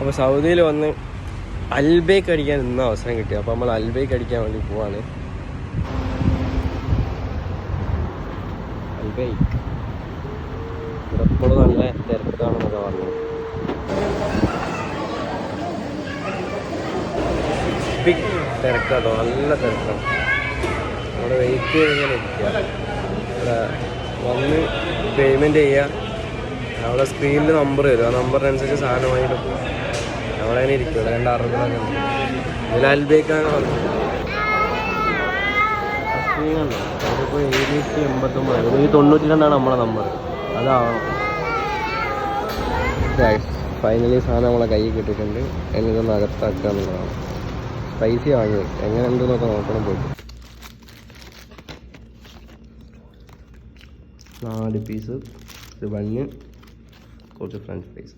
അപ്പോൾ സൗദിയിൽ വന്ന് അൽബേക്ക് അടിക്കാൻ ഇന്ന് അവസരം കിട്ടി. അപ്പോൾ നമ്മൾ അൽബേക്ക് അടിക്കാൻ വേണ്ടി പോവാണ്. അൽബേക്ക്. ഇവിടെ എപ്പോഴും നല്ല തിരക്കാണെന്നൊക്കെ പറഞ്ഞു. ബിഗ് തിരക്കാട്ടോ. നല്ല തിരക്കാണ്. അവിടെ വെയിറ്റ് ചെയ്തിങ്ങനെ ഇരിക്കുക. ഇവിടെ വന്ന് പേയ്മെന്റ് ചെയ്യുക. അവിടെ സ്ക്രീനിൽ നമ്പർ വരും. ആ നമ്പറിനനുസരിച്ച് സാധനം വാങ്ങിയിട്ട് നമ്മളങ്ങനെ ഇരിക്കും രണ്ട് അറുപതാണ് ഇതിൽ അൽബേക്കാണ് പറഞ്ഞത്. അതിപ്പോൾ എൺപത്തൊമ്പത്. ഈ തൊണ്ണൂറ്റി രണ്ടാണ് നമ്മളെ നമ്പർ അതാണ് ഫൈനലി സാധനം നമ്മളെ കയ്യിൽ കിട്ടിയിട്ടുണ്ട്. എന്നിതൊന്ന് അകത്താക്കുക എന്നുള്ളതാണ്. പൈസ വാങ്ങി എങ്ങനെ ഉണ്ടെന്നൊക്കെ നോക്കണം പോയിട്ട് നാല് പീസ് ഒരു ബണ്ണ് കുറച്ച് ഫ്രഞ്ച് ഫ്രൈസ്